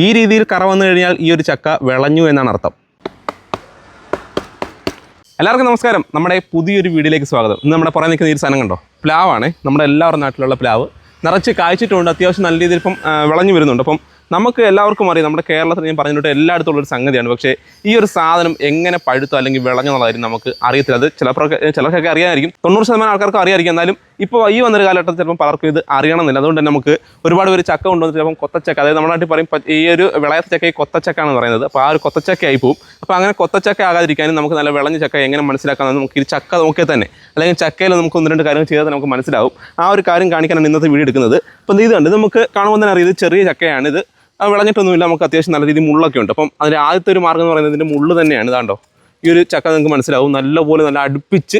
ഈ രീതിയിൽ കറ വന്നു കഴിഞ്ഞാൽ ഈ ഒരു ചക്ക വിളഞ്ഞു എന്നാണ് അർത്ഥം. എല്ലാവർക്കും നമസ്കാരം. നമ്മുടെ പുതിയൊരു വീഡിയോയിലേക്ക് സ്വാഗതം. ഇന്ന് നമ്മുടെ പുറകെ നിൽക്കുന്ന ഈ സാധനം കണ്ടോ? പ്ലാവാണ്. നമ്മുടെ എല്ലാവരുടെ നാട്ടിലുള്ള പ്ലാവ്. നിറച്ച് കായ്ച്ചിട്ടുണ്ട്. അത്യാവശ്യം നല്ല രീതിയിൽ ഇപ്പം വിളഞ്ഞു വരുന്നുണ്ട്. അപ്പം നമുക്ക് എല്ലാവർക്കും അറിയാം നമ്മുടെ കേരളത്തിൽ ഞാൻ പറഞ്ഞിട്ട് എല്ലായിടത്തും ഉള്ളൊരു സംഗതിയാണ്. പക്ഷേ ഈ ഒരു സാധനം എങ്ങനെ പഴുത്തോ അല്ലെങ്കിൽ വിളഞ്ഞോ എന്നുള്ളതായിരിക്കും നമുക്ക് അറിയത്തില്ല. അത് ചിലപ്പോൾ ചിലർക്കൊക്കെ അറിയാമായിരിക്കും. തൊണ്ണൂറ് ശതമാനം ആൾക്കാർക്ക് അറിയാമായിരിക്കും. എന്നാലും ഇപ്പോൾ ഈ വന്നൊരു കാലഘട്ടത്തിൽ ചിലപ്പോൾ പലർക്കും ഇത് അറിയണമെന്നില്ല. അതുകൊണ്ട് തന്നെ നമുക്ക് ഒരുപാട് പേര് ചക്ക കൊണ്ടുവന്ന് ചിലപ്പം കൊത്തച്ചക്ക അതായത് നമ്മുടെ നാട്ടിൽ പറയും ഈ ഒരു വിളയ ചക്ക ഈ കൊത്തച്ചക്ക എന്ന് പറയുന്നത്. അപ്പോൾ ആ ഒരു കൊത്തച്ചക്ക ആയി പോകും അപ്പോൾ അങ്ങനെ കൊത്തച്ചക്ക ആകാതിരിക്കാനും നമുക്ക് നല്ല വിളഞ്ഞ ചക്ക എങ്ങനെ മനസ്സിലാക്കാമെന്ന് നമുക്ക് ഈ ചക്ക നോക്കിയാൽ തന്നെ അല്ലെങ്കിൽ ചക്കയിൽ നമുക്ക് ഒന്ന് രണ്ട് കാര്യങ്ങൾ ചെയ്താൽ നമുക്ക് മനസ്സിലാവും. ആ ഒരു കാര്യം കാണിക്കാനാണ് ഇന്നത്തെ വീഡിയോ എടുക്കുന്നത്. അപ്പോൾ ഇത് കണ്ട് നമുക്ക് കാണുമ്പോൾ തന്നെ അറിയാം ഇത് ചെറിയ ചക്കയാണ്. ഇത് വിളഞ്ഞിട്ടൊന്നുമില്ല നമുക്ക് അത്യാവശ്യം നല്ല രീതിയിൽ മുള്ളൊക്കെ ഉണ്ട്. അപ്പം അതിന്റെ ആദ്യത്തെ ഒരു മാർഗം എന്ന് പറയുന്നത് ഇതിന്റെ മുള്ള് തന്നെയാണ്. ഇതാണ്ടോ? ഈ ഒരു ചക്ക നിങ്ങൾക്ക് മനസ്സിലാവും. നല്ലപോലെ നല്ല അടുപ്പിച്ച്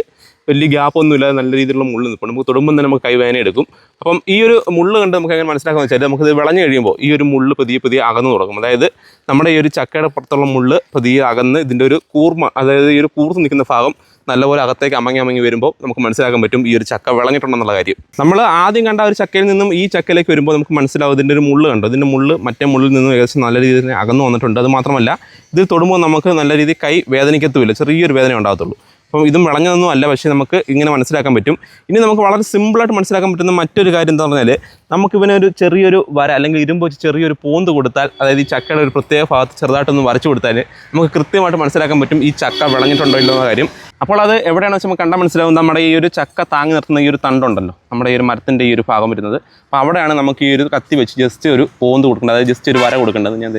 വലിയ ഗ്യാപ്പ് ഒന്നും ഇല്ലാതെ നല്ല രീതിയിലുള്ള മുള്ള് നിൽപ്പുണ്ട്. നമുക്ക് തൊടുമ്പോൾ തന്നെ നമുക്ക് കൈവേന എടുക്കും. അപ്പം ഈ ഒരു മുള്ള് കണ്ട് നമുക്ക് എങ്ങനെ മനസ്സിലാക്കാന്ന് വെച്ചാൽ നമുക്കിത് വിളഞ്ഞു കഴിയുമ്പോൾ ഈ ഒരു മുള്ള് പതിയെ പതിയെ അകന്നു തുടങ്ങും. അതായത് നമ്മുടെ ഈ ഒരു ചക്കയുടെ പുറത്തുള്ള മുള്ള് പതിയെ അകന്ന് ഇതിന്റെ ഒരു കൂർമ അതായത് ഈ ഒരു കൂർത്ത് നിൽക്കുന്ന ഭാഗം നല്ലപോലെ അകത്തേക്ക് അമങ്ങി അമങ്ങി വരുമ്പോൾ നമുക്ക് മനസ്സിലാക്കാൻ പറ്റും ഈ ഒരു ചക്ക വിളഞ്ഞിട്ടുണ്ടെന്നുള്ള കാര്യം. നമ്മൾ ആദ്യം കണ്ട ഒരു ചക്കയിൽ നിന്നും ഈ ചക്കയിലേക്ക് വരുമ്പോൾ നമുക്ക് മനസ്സിലാവും ഇതിന്റെ ഒരു മുള്ള് കണ്ടു? ഇതിന്റെ മുള്ള് മറ്റേ മുള്ളിൽ നിന്നും ഏകദേശം നല്ല രീതിയിൽ അകന്നു വന്നിട്ടുണ്ട്. അത് മാത്രമല്ല ഇത് തൊടുമ്പോൾ നമുക്ക് നല്ല രീതിയിൽ കൈ വേദനിക്കത്തുമില്ല. ചെറിയൊരു വേദന ഉണ്ടാകത്തുള്ളൂ. അപ്പം ഇതും വിളഞ്ഞതൊന്നും അല്ല പക്ഷേ നമുക്ക് ഇങ്ങനെ മനസ്സിലാക്കാൻ പറ്റും. ഇനി നമുക്ക് വളരെ സിമ്പിളായിട്ട് മനസ്സിലാക്കാൻ പറ്റുന്ന മറ്റൊരു കാര്യം എന്താ പറഞ്ഞാൽ നമുക്ക് ഇവനെ ഒരു ചെറിയൊരു വര അല്ലെങ്കിൽ ഇരുമ്പ് വെച്ച് ചെറിയൊരു പോന്ത് കൊടുത്താൽ അതായത് ഈ ചക്കയുടെ ഒരു പ്രത്യേക ഭാഗത്ത് ചെറുതായിട്ടൊന്ന് വരച്ചു കൊടുത്താൽ നമുക്ക് കൃത്യമായിട്ട് മനസ്സിലാക്കാൻ പറ്റും ഈ ചക്ക വിളഞ്ഞിട്ടുണ്ടോ ഇല്ലോ എന്ന കാര്യം. അപ്പോൾ അത് എവിടെയാണെന്ന് വെച്ചാൽ നമുക്ക് കണ്ടാൽ മനസ്സിലാവും നമ്മുടെ ഈ ഒരു ചക്ക താങ്ങി നിർത്തുന്ന ഈ ഒരു തണ്ടുണ്ടല്ലോ നമ്മുടെ ഈ ഒരു മരത്തിന്റെ ഈ ഒരു ഭാഗം വരുന്നത്. അപ്പോൾ അവിടെയാണ് നമുക്ക് ഈ ഒരു കത്തി വെച്ച് ജസ്റ്റ് ഒരു പോന്ത് കൊടുക്കേണ്ടത് അതായത് ജസ്റ്റ് ഒരു വര കൊടുക്കേണ്ടത്. ഞാൻ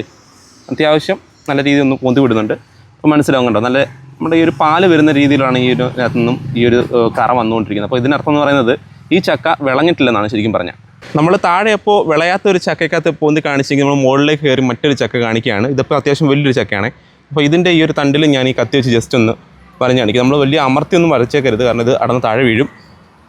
അത്യാവശ്യം നല്ല രീതിയിൽ ഒന്ന് പോന്തി വിടുന്നുണ്ട്. അപ്പോൾ മനസ്സിലാവും കണ്ടോ നല്ല നമ്മുടെ ഈ ഒരു പാൽ വരുന്ന രീതിയിലാണ് ഈ ഒരു നിന്നും ഈ ഒരു കറ വന്നുകൊണ്ടിരിക്കുന്നത്. അപ്പോൾ ഇതിനർത്ഥം എന്ന് പറയുന്നത് ഈ ചക്ക വിളഞ്ഞിട്ടില്ലെന്നാണ് ശരിക്കും പറഞ്ഞാൽ നമ്മൾ താഴെ അപ്പോൾ വിളയാത്ത ഒരു ചക്കയ്ക്കകത്ത് പോന്തി കാണിച്ചെങ്കിൽ നമ്മൾ മുകളിലേക്ക് കയറി മറ്റൊരു ചക്ക കാണിക്കുകയാണ്. ഇതിപ്പോൾ അത്യാവശ്യം വലിയൊരു ചക്കയാണ്. അപ്പോൾ ഇതിന്റെ ഈ ഒരു തണ്ടിൽ ഞാൻ ഈ കത്തി വെച്ച് ജസ്റ്റ് ഒന്ന് വരഞ്ഞ് കാണിക്കും. നമ്മൾ വലിയ അമർത്തിയൊന്നും വരച്ചേക്കരുത്. കാരണം ഇത് അടന്ന് താഴെ വീഴും.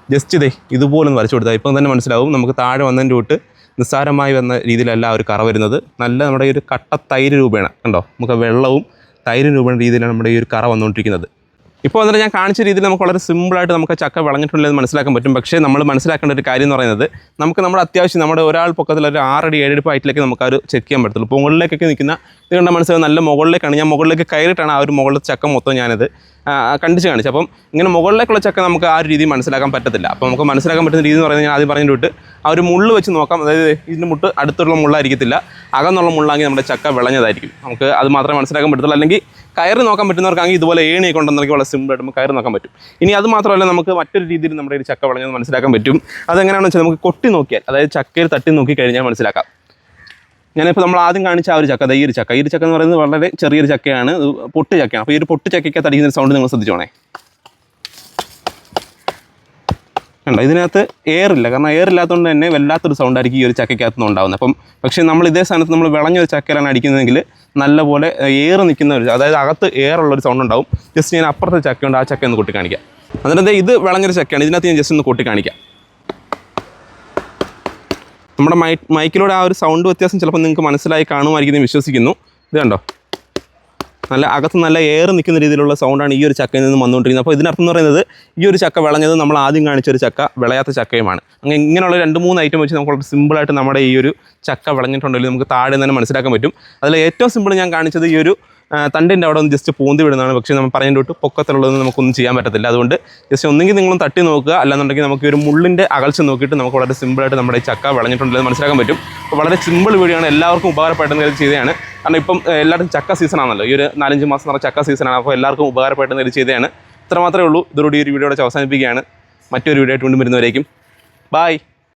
ജസ്റ്റ് ഇതേ ഇതുപോലെ ഒന്ന് വരച്ചു കൊടുത്താൽ ഇപ്പം തന്നെ മനസ്സിലാവും. നമുക്ക് താഴെ വന്നതിന്റെ തൊട്ട് നിസ്സാരമായി വന്ന രീതിയിലല്ല ഒരു കറ വരുന്നത്. നല്ല നമ്മുടെ ഈ ഒരു കട്ട തൈര് രൂപേണ. കണ്ടോ? നമുക്ക് വെള്ളവും തൈര് രൂപണ രീതിയിലാണ് നമ്മുടെ ഈ ഒരു കറ വന്നുകൊണ്ടിരിക്കുന്നത്. ഇപ്പോൾ വന്നിട്ട് ഞാൻ കാണിച്ച രീതിയിൽ നമുക്ക് വളരെ സിമ്പിളായിട്ട് നമുക്ക് ചക്ക വിളഞ്ഞിട്ടുണ്ടെന്ന് മനസ്സിലാക്കാൻ പറ്റും. പക്ഷേ നമ്മൾ മനസ്സിലാക്കേണ്ട ഒരു കാര്യം എന്ന് പറയുന്നത് നമുക്ക് നമ്മുടെ അത്യാവശ്യം നമ്മുടെ ഒരാൾ പൊക്കത്തിൽ ഒരു ആറടി ഏഴടി ഹൈറ്റിലേക്ക് നമുക്ക് ആ ഒരു ചെക്ക് ചെയ്യാൻ പറ്റത്തുള്ളൂ. ഇപ്പോൾ മുകളിലേക്കൊക്കെ നിൽക്കുന്ന ഇത് കണ്ട മനസ്സിലാവും നല്ല മുകളിലേക്കാണ്. ഞാൻ മുകളിലേക്ക് കയറിയിട്ടാണ് ആ ഒരു മുകളിലെ ചക്ക മൊത്തം ഞാനത് കണ്ടിച്ച് കാണിച്ചു. അപ്പം ഇങ്ങനെ മുകളിലേക്കുള്ള ചക്ക നമുക്ക് ആ ഒരു രീതി മനസ്സിലാക്കാൻ പറ്റത്തില്ല. അപ്പോൾ നമുക്ക് മനസ്സിലാക്കാൻ പറ്റുന്ന രീതി എന്ന് പറയുന്നത് ഞാൻ ആദ്യം പറഞ്ഞിട്ട് ആ ഒരു മുള്ള് വെച്ച് നോക്കാം. അതായത് ഇതിന്റെ മുട്ട് അടുത്തുള്ള മുള്ളായിരിക്കത്തില്ല. അകന്നുള്ള മുള്ളാങ്കിൽ നമ്മുടെ ചക്ക വിളഞ്ഞതായിരിക്കും. നമുക്ക് അത് മാത്രമേ മനസ്സിലാക്കാൻ പറ്റത്തുള്ളൂ. അല്ലെങ്കിൽ കയറി നോക്കാൻ പറ്റുന്നവർക്കാണെങ്കിൽ ഇതുപോലെ ഏണി കൊണ്ടുവന്നെങ്കിൽ വളരെ സിമ്പിൾ ആയിട്ട് നമുക്ക് കയറി നോക്കാൻ പറ്റും. ഇനി അത് മാത്രമല്ല നമുക്ക് മറ്റൊരു രീതിയിൽ നമ്മുടെ ഒരു ചക്ക വിളഞ്ഞത് മനസ്സിലാക്കാൻ പറ്റും. അതെങ്ങനെയാണെന്ന് വെച്ചാൽ നമുക്ക് കൊട്ടി നോക്കിയാൽ അതായത് ചക്കയിൽ തട്ടി നോക്കി കഴിഞ്ഞാൽ മനസ്സിലാക്കാം. ഞാനിപ്പോൾ നമ്മൾ ആദ്യം കാണിച്ച ആ ഒരു ചക്ക ഈ ഒരു ചക്ക. ഈ ഒരു ചക്ക എന്ന് പറയുന്നത് വളരെ ചെറിയൊരു ചക്കയാണ്. പൊട്ട് ചക്കയാണ്. അപ്പോൾ ഈ ഒരു പൊട്ട് അടിക്കുന്ന ഒരു സൗണ്ട് നിങ്ങൾ ശ്രദ്ധിച്ചോണേ. കണ്ടോ? ഇതിനകത്ത് എയർ ഇല്ല. കാരണം എയർ ഇല്ലാത്തതുകൊണ്ട് തന്നെ വല്ലാത്തൊരു സൗണ്ട് ആയിരിക്കും ഈ ഒരു ചക്കയ്ക്കകത്ത് നിന്ന് ഉണ്ടാകുന്നത് അപ്പം പക്ഷേ നമ്മൾ ഇതേ സ്ഥാനത്ത് നമ്മൾ വിളഞ്ഞ ഒരു ചക്കയിലാണ് അടിക്കുന്നതെങ്കിൽ നല്ലപോലെ എയർ നിൽക്കുന്ന ഒരു അതായത് അകത്ത് ഒരു സൗണ്ട് ഉണ്ടാവും. ജസ്റ്റ് ഞാൻ അപ്പുറത്തെ ചക്കയുണ്ട്. ആ ചക്ക ഒന്ന് കൊട്ടി കാണിക്കാം. എന്നിട്ട് ദേ ഇത് വിളഞ്ഞൊരു ചക്കയാണ്. ഇതിനകത്ത് ഞാൻ ജസ്റ്റ് ഒന്ന് കൊട്ടി കാണിക്കാം. നമ്മുടെ മൈ മൈക്കിലൂടെ ആ ഒരു സൗണ്ട് വ്യത്യാസം ചിലപ്പോൾ നിങ്ങൾക്ക് മനസ്സിലായി കാണുമായിരിക്കും എന്ന് വിശ്വസിക്കുന്നു. ഇത് കണ്ടോ? നല്ല അകത്ത് നല്ല എയർ നിൽക്കുന്ന രീതിയിലുള്ള സൗണ്ടാണ് ഈ ഒരു ചക്കയിൽ നിന്ന് വന്നുകൊണ്ടിരിക്കുന്നത്. അപ്പോൾ ഇതിനർത്ഥം എന്ന് പറയുന്നത് ഈ ഒരു ചക്ക വിളഞ്ഞത് നമ്മൾ ആദ്യം കാണിച്ച ഒരു ചക്ക വിളയാത്ത ചക്കയുമാണ്. അങ്ങനെ ഇങ്ങനെയുള്ള രണ്ട് മൂന്ന് ഐറ്റം വെച്ച് നമുക്ക് സിമ്പിളായിട്ട് നമ്മുടെ ഈ ഒരു ചക്ക വിളഞ്ഞിട്ടുണ്ടെങ്കിൽ നമുക്ക് താഴെ തന്നെ മനസ്സിലാക്കാൻ പറ്റും. അതിൽ ഏറ്റവും സിമ്പിൾ ഞാൻ കാണിച്ചത് ഈ ഒരു തണ്ടിന്റെ അവിടെ ഒന്ന് ജസ്റ്റ് പൂന്തി വിടുന്നതാണ്. പക്ഷേ നമ്മൾ പറഞ്ഞതിന്റെ തൊട്ട് പൊക്കത്തിലുള്ളതൊന്നും നമുക്കൊന്നും ചെയ്യാൻ പറ്റത്തില്ല. അതുകൊണ്ട് ജസ്റ്റ് ഒന്നെങ്കിൽ നിങ്ങളും തട്ടി നോക്കുക. അല്ലാന്നുണ്ടെങ്കിൽ നമുക്ക് ഒരു മുള്ളിന്റെ അകൽച്ച നോക്കിയിട്ട് നമുക്ക് വളരെ സിമ്പിളായിട്ട് നമ്മുടെ ഈ ചക്ക വിളഞ്ഞിട്ടുണ്ടെന്ന് മനസ്സിലാക്കാൻ പറ്റും. അപ്പോൾ വളരെ സിമ്പിൾ വീഡിയോയാണ് എല്ലാവർക്കും ഉപകാരപ്പെട്ടെന്ന് രീതിയിൽ ചെയ്തതാണ്. കാരണം ഇപ്പം എല്ലാവർക്കും ചക്ക സീസണാണല്ലോ ഈ ഒരു നാലഞ്ച് മാസം നിറ ചക്ക സീസണാണ് അപ്പോൾ എല്ലാവർക്കും ഉപകാരപ്പെട്ടെന്ന് രീതിയിൽ ചെയ്തതാണ്. ഇത്ര മാത്രമേ ഉള്ളൂ ഇതോടുകൂടി ഒരു വീഡിയോ അവസാനിപ്പിക്കുകയാണ്. മറ്റൊരു വീഡിയോ ആയിട്ട് വീണ്ടും വരുന്നവരേക്കും. ബായ്